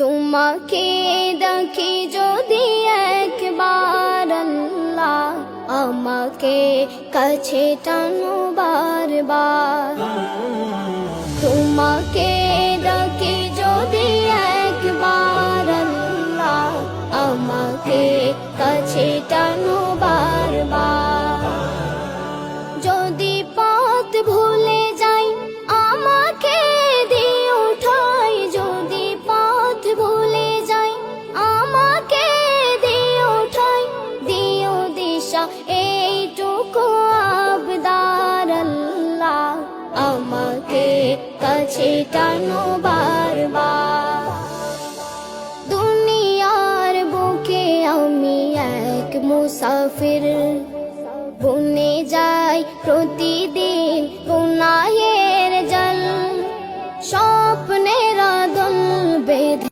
তোমাকে দেখি যদি একবার আল্লাহ আমাকে কাছে টানো বারবার। তোমাকে দেখি যদি একবার আল্লাহ আমাকে কাছে টানো কাছে টানো বারবার। দুনিয়ার বুকে আমি এক মুসাফির। বনে যাই প্রতি